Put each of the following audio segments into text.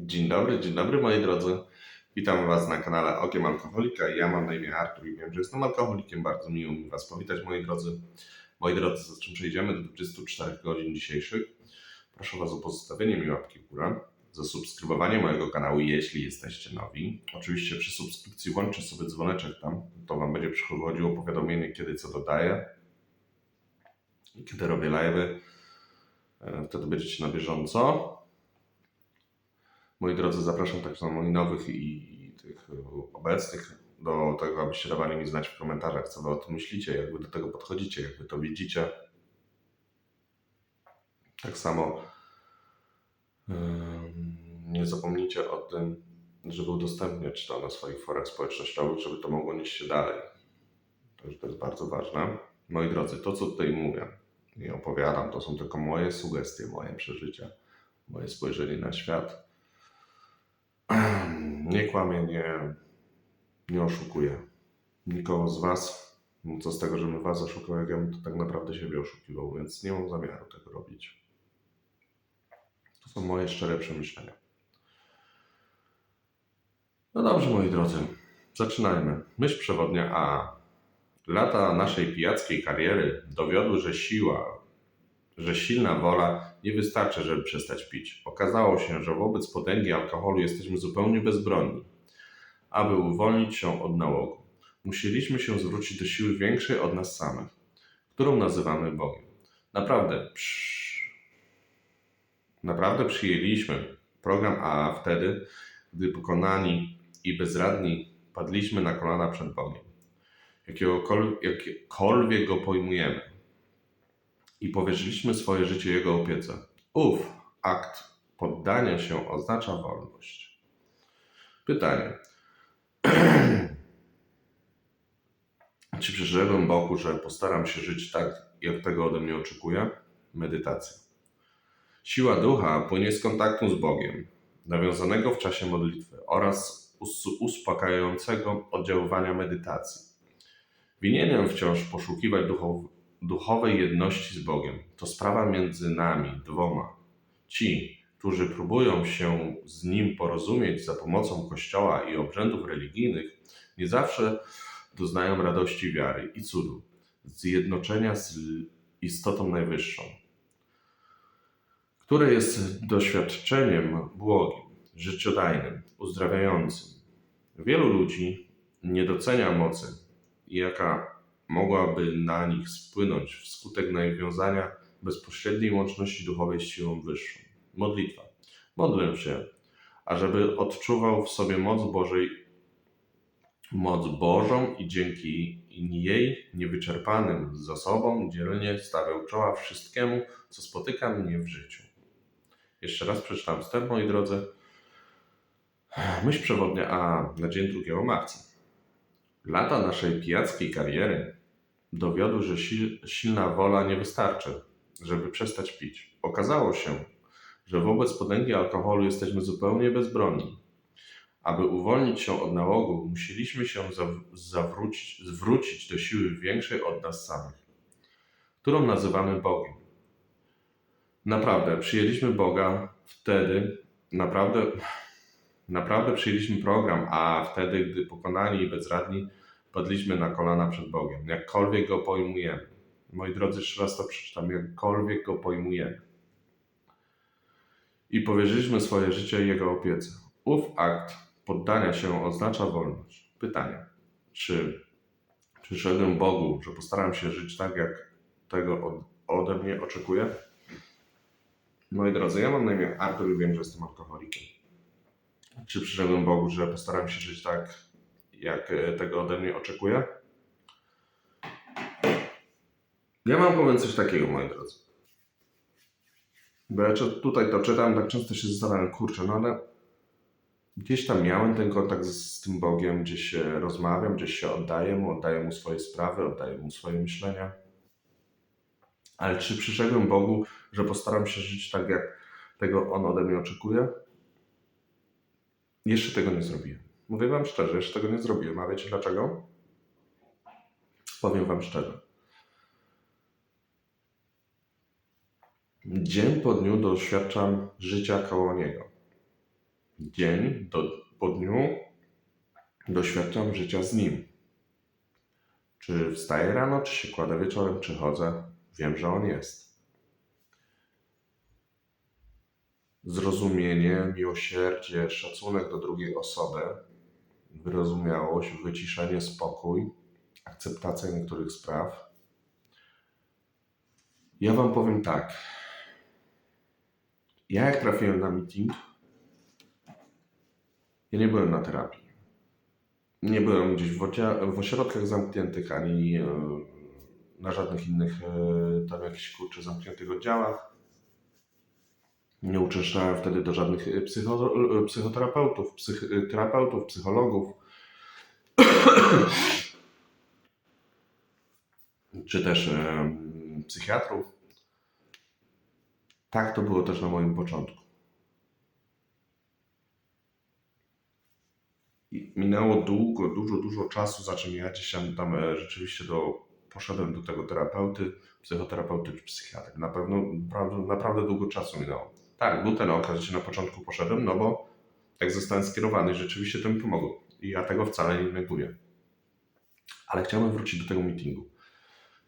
Dzień dobry, dzień dobry moi drodzy. Witam Was na kanale Okiem Alkoholika. Ja mam na imię Artur i wiem, że jestem alkoholikiem. Bardzo miło mi Was powitać moi drodzy. Moi drodzy, za czym przejdziemy do 24 godzin dzisiejszych. Proszę Was o pozostawienie mi łapki w górę, zasubskrybowanie mojego kanału, jeśli jesteście nowi. Oczywiście przy subskrypcji włączcie sobie dzwoneczek tam, to Wam będzie przychodziło powiadomienie, kiedy co dodaję i kiedy robię live'y. E, Wtedy będziecie na bieżąco. Moi drodzy, zapraszam tak samo i nowych i tych obecnych do tego, abyście dawali mi znać w komentarzach, co wy o tym myślicie, jak wy do tego podchodzicie, jak wy to widzicie. Tak samo nie zapomnijcie o tym, żeby udostępniać to na swoich forach społecznościowych, żeby to mogło nieść się dalej. To, to jest bardzo ważne. Moi drodzy, to co tutaj mówię i opowiadam, to są tylko moje sugestie, moje przeżycia, moje spojrzenie na świat. Nie kłamię, nie, nie oszukuję nikogo z Was. Co z tego, że my Was oszukał, jak ja bym to tak naprawdę siebie oszukiwał, więc nie mam zamiaru tego robić. To są moje szczere przemyślenia. No dobrze, moi drodzy, zaczynajmy. Myśl przewodnia A. Lata naszej pijackiej kariery dowiodły, że siła, że silna wola nie wystarczy, żeby przestać pić. Okazało się, że wobec potęgi alkoholu jesteśmy zupełnie bezbronni. Aby uwolnić się od nałogu, musieliśmy się zwrócić do siły większej od nas samych, którą nazywamy Bogiem. Naprawdę, przy... naprawdę przyjęliśmy program AA wtedy, gdy pokonani i bezradni padliśmy na kolana przed Bogiem. Jakiekolwiek go pojmujemy i powierzyliśmy swoje życie Jego opiece. Ów akt poddania się oznacza wolność. Pytanie. Czy przyrzekłem Bogu, że postaram się żyć tak, jak tego ode mnie oczekuje? Medytacja. Siła ducha płynie z kontaktu z Bogiem, nawiązanego w czasie modlitwy oraz us- uspokajającego oddziaływania medytacji. Winienem wciąż poszukiwać duchow- duchowej jedności z Bogiem. To sprawa między nami dwoma. Ci, którzy próbują się z Nim porozumieć za pomocą Kościoła i obrzędów religijnych, nie zawsze doznają radości wiary i cudu, zjednoczenia z istotą najwyższą, które jest doświadczeniem błogim, życiodajnym, uzdrawiającym. Wielu ludzi nie docenia mocy, jaka mogłaby na nich spłynąć wskutek nawiązania bezpośredniej łączności duchowej z siłą wyższą. Modlitwa. Modlę się, ażeby odczuwał w sobie moc Bożej, moc Bożą i dzięki jej niewyczerpanym zasobom dzielnie stawiał czoła wszystkiemu, co spotyka mnie w życiu. Jeszcze raz przeczytam wstęp, moi drodzy. Myśl przewodnia A na dzień 2 marca. Lata naszej pijackiej kariery dowiodły, że sil, silna wola nie wystarczy, żeby przestać pić. Okazało się, że wobec potęgi alkoholu jesteśmy zupełnie bezbronni. Aby uwolnić się od nałogu, musieliśmy się zaw- zawrócić, zwrócić do siły większej od nas samych, którą nazywamy Bogiem. Naprawdę, przyjęliśmy Boga wtedy, naprawdę, naprawdę przyjęliśmy program, a wtedy, gdy pokonani i bezradni padliśmy na kolana przed Bogiem, jakkolwiek go pojmujemy. Moi drodzy, jeszcze raz to przeczytam, jakkolwiek go pojmujemy. I powierzyliśmy swoje życie Jego opiece. Ów akt poddania się oznacza wolność. Pytanie, czy przyszedłem Bogu, że postaram się żyć tak, jak tego od, ode mnie oczekuje? Moi drodzy, ja mam na imię Artur i wiem, że jestem alkoholikiem. Czy przyszedłem Bogu, że postaram się żyć tak, jak e, tego ode mnie oczekuje? Ja mam powiem coś takiego, moi drodzy. Bo ja tutaj to czytam, tak często się zastanawiam, kurczę, no ale gdzieś tam miałem ten kontakt z, z tym Bogiem, gdzieś się rozmawiam, gdzieś się oddaję mu, oddaję mu swoje sprawy, oddaję mu swoje myślenia. Ale czy przyszedłem Bogu, że postaram się żyć tak, jak tego On ode mnie oczekuje? Jeszcze tego nie zrobiłem. Mówię Wam szczerze, jeszcze tego nie zrobiłem. A wiecie dlaczego? Powiem Wam szczerze. Dzień po dniu doświadczam życia koło Niego. Dzień do, po dniu doświadczam życia z nim. Czy wstaję rano, czy się kładę wieczorem, czy chodzę, wiem, że on jest. Zrozumienie, miłosierdzie, szacunek do drugiej osoby, wyrozumiałość, wyciszenie, spokój, akceptacja niektórych spraw. Ja Wam powiem tak. Ja jak trafiłem na meeting, ja nie byłem na terapii. Nie byłem gdzieś w, ośrodkach zamkniętych, ani e, na żadnych innych e, tam jakichś kurczę zamkniętych oddziałach. Nie uczęszczałem wtedy do żadnych e, psycho, e, psychoterapeutów, psych, e, psychologów. Czy też e, psychiatrów. Tak to było też na moim początku. I minęło długo, dużo, dużo czasu, za czym ja gdzieś tam, rzeczywiście do, poszedłem do tego terapeuty, psychoterapeuty czy psychiatry. Na pewno naprawdę, naprawdę długo czasu minęło. Tak, był ten okres, na początku poszedłem, no bo jak zostałem skierowany, rzeczywiście to mi pomogło. I ja tego wcale nie neguję. Ale chciałbym wrócić do tego meetingu.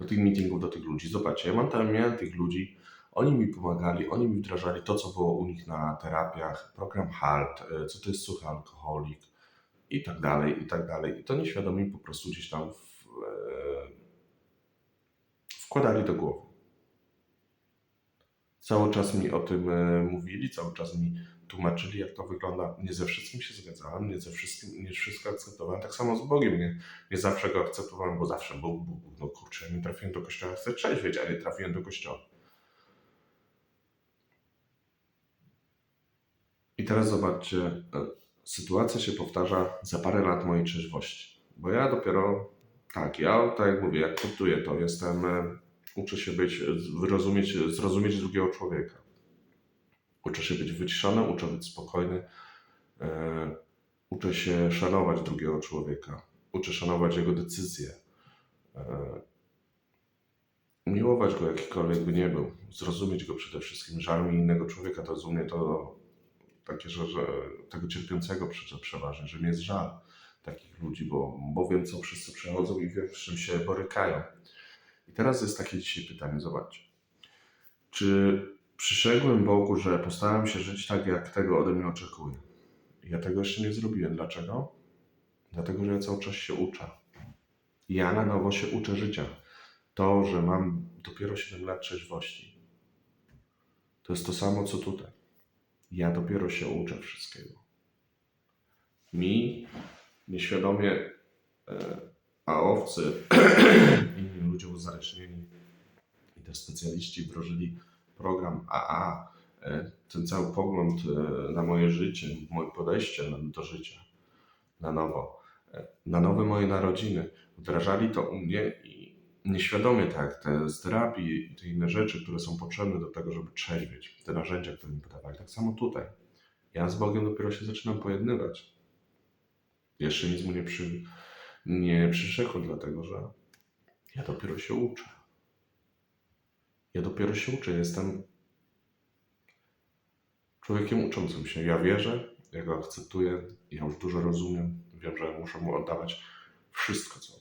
Do tych meetingów, do tych ludzi. Zobaczcie, ja mam tam, miałem tych ludzi, oni mi pomagali, oni mi wdrażali to, co było u nich na terapiach, program HALT, e, co to jest suchy alkoholik i tak dalej, i tak dalej. I to nieświadomie po prostu gdzieś tam w, e, wkładali do głowy. Cały czas mi o tym e, mówili, cały czas mi tłumaczyli, jak to wygląda. Nie ze wszystkim się zgadzałem, nie ze wszystkim, nie wszystko akceptowałem. Tak samo z Bogiem, nie, nie zawsze go akceptowałem, bo zawsze Bóg, Bóg no kurczę, nie trafiłem do kościoła, chcę trzeźwieć, a nie trafiłem do kościoła. I teraz zobaczcie, e, sytuacja się powtarza za parę lat mojej trzeźwości. Bo ja dopiero, tak, ja tak jak mówię, akceptuję to, jestem, e, uczę się być, wyrozumieć, zrozumieć drugiego człowieka. Uczę się być wyciszony, uczę być spokojny, e, uczę się szanować drugiego człowieka, uczę szanować jego decyzje, e, miłować go jakikolwiek by nie był, zrozumieć go przede wszystkim. Żal mi innego człowieka, to jest u mnie to takie, że, że tego cierpiącego prze- przeważnie, że mi jest żal takich ludzi, bo, bo wiem, co wszyscy przechodzą i wiem, z czym się borykają. I teraz jest takie dzisiaj pytanie, zobaczcie. Czy przyszedłem Bogu, że postaram się żyć tak, jak tego ode mnie oczekuje? Ja tego jeszcze nie zrobiłem. Dlaczego? Dlatego, że ja cały czas się uczę. Ja na nowo się uczę życia. To, że mam dopiero 7 lat trzeźwości, to jest to samo, co tutaj. Ja dopiero się uczę wszystkiego. Mi nieświadomie, e, a owcy, innym ludziom uzależnieni i też specjaliści wdrożyli program AA, e, ten cały pogląd e, na moje życie, moje podejście do życia na nowo, e, na nowe moje narodziny. Wdrażali to u mnie i nieświadomie tak, te z terapii i te inne rzeczy, które są potrzebne do tego, żeby trzeźwieć, te narzędzia, które mi podawali. Tak samo tutaj. Ja z Bogiem dopiero się zaczynam pojednywać. Jeszcze nic mu nie, przy, nie przyrzekłem, dlatego że ja dopiero się uczę. Ja dopiero się uczę. Jestem człowiekiem uczącym się. Ja wierzę, ja go akceptuję, ja już dużo rozumiem. Wiem, że muszę mu oddawać wszystko, co,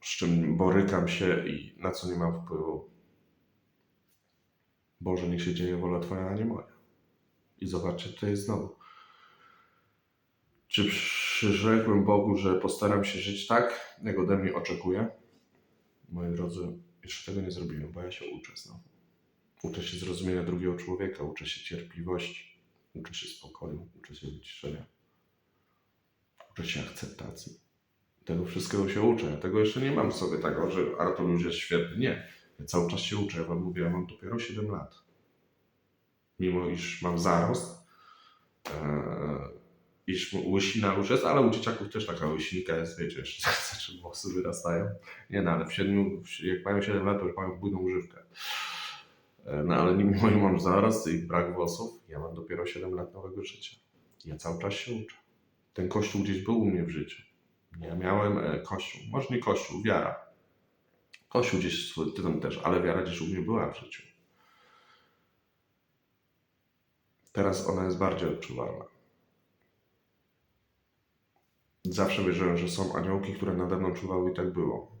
z czym borykam się i na co nie mam wpływu. Boże, niech się dzieje wola Twoja, a nie moja. I zobaczcie, jest znowu. Czy przyrzekłem Bogu, że postaram się żyć tak, jak ode mnie oczekuje? Moi drodzy, jeszcze tego nie zrobiłem, bo ja się uczę znowu. Uczę się zrozumienia drugiego człowieka, uczę się cierpliwości, uczę się spokoju, uczę się wyciszenia, uczę się akceptacji. Tego wszystkiego się uczę. Ja tego jeszcze nie mam w sobie tego, że Artur już jest świetny. Nie. Ja cały czas się uczę. Ja wam mówię, ja mam dopiero 7 lat. Mimo iż mam zarost, e, iż łysina już jest, ale u dzieciaków też taka łysinka jest, wiecie, jeszcze znaczy włosy wyrastają. Nie no, ale w siedmiu, w- jak mają 7 lat, to już mają bujną używkę. E, No ale mimo, że mam zarost i brak włosów, ja mam dopiero 7 lat nowego życia. Ja cały czas się uczę. Ten kościół gdzieś był u mnie w życiu. Ja miałem e, kościół, może nie kościół, wiara. Kościół gdzieś tytuł też, ale wiara gdzieś u mnie była w życiu. Teraz ona jest bardziej odczuwalna. Zawsze wierzyłem, że są aniołki, które nade mną czuwały i tak było.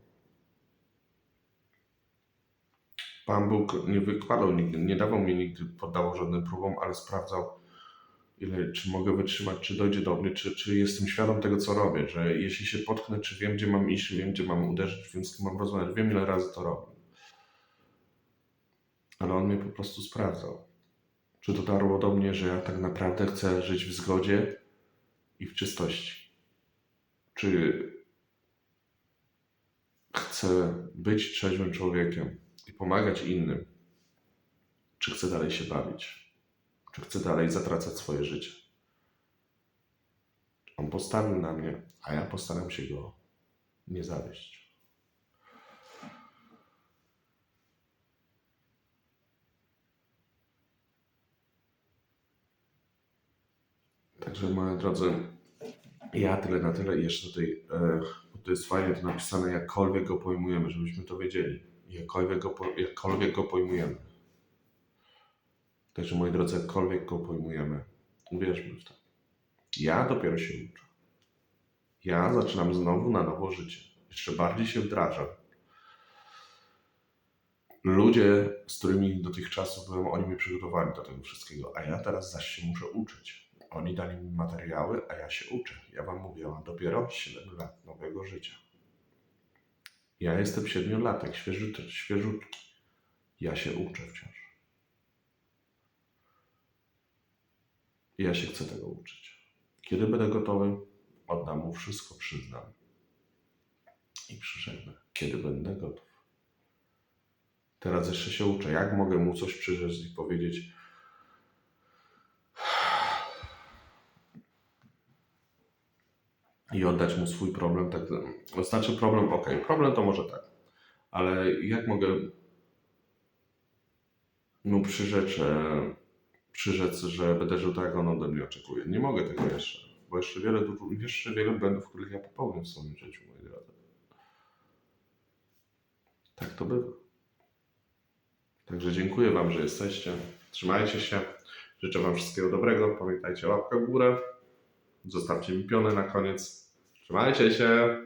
Pan Bóg nie wykładał nigdy, nie dawał mi nigdy, poddawał żadnym próbom, ale sprawdzał, ile, czy mogę wytrzymać, czy dojdzie do mnie, czy, czy jestem świadom tego, co robię, że jeśli się potknę, czy wiem, gdzie mam iść, wiem, gdzie mam uderzyć, wiem, z kim mam rozmawiać, wiem, ile razy to robię. Ale on mnie po prostu sprawdzał. Czy dotarło do mnie, że ja tak naprawdę chcę żyć w zgodzie i w czystości? Czy chcę być trzeźwym człowiekiem i pomagać innym? Czy chcę dalej się bawić? Czy chcę dalej zatracać swoje życie? On postawił na mnie, a ja postaram się go nie zawieść. Także moi drodzy, ja tyle na tyle jeszcze tutaj, e, to jest fajnie to napisane, jakkolwiek go pojmujemy, żebyśmy to wiedzieli. Jakkolwiek go, jakkolwiek go pojmujemy. Także moi drodzy, jakkolwiek go pojmujemy, uwierzmy w to. Ja dopiero się uczę. Ja zaczynam znowu na nowo życie. Jeszcze bardziej się wdrażam. Ludzie, z którymi dotychczas byłem, oni mnie przygotowali do tego wszystkiego, a ja teraz zaś się muszę uczyć. Oni dali mi materiały, a ja się uczę. Ja wam mówię, mam dopiero 7 lat nowego życia. Ja jestem siedmiolatek, świeżut, świeżutki. Ja się uczę wciąż. Ja się chcę tego uczyć. Kiedy będę gotowy, oddam mu wszystko, przyznam. I przyrzeknę, kiedy będę gotów. Teraz jeszcze się uczę. Jak mogę mu coś przyrzec i powiedzieć, i oddać mu swój problem, tak, znaczy problem, ok, problem to może tak, ale jak mogę mu przyrzec, że- przyrzec, że będę żył tak, jak on ode mnie oczekuje? Nie mogę tego jeszcze, bo jeszcze wiele, jeszcze wiele błędów, których ja popełnię w swoim życiu, moi drodzy. Tak to bywa. Także dziękuję Wam, że jesteście. Trzymajcie się. Życzę Wam wszystkiego dobrego. Pamiętajcie, łapkę w górę. Zostawcie mi pionę na koniec. Trzymajcie się.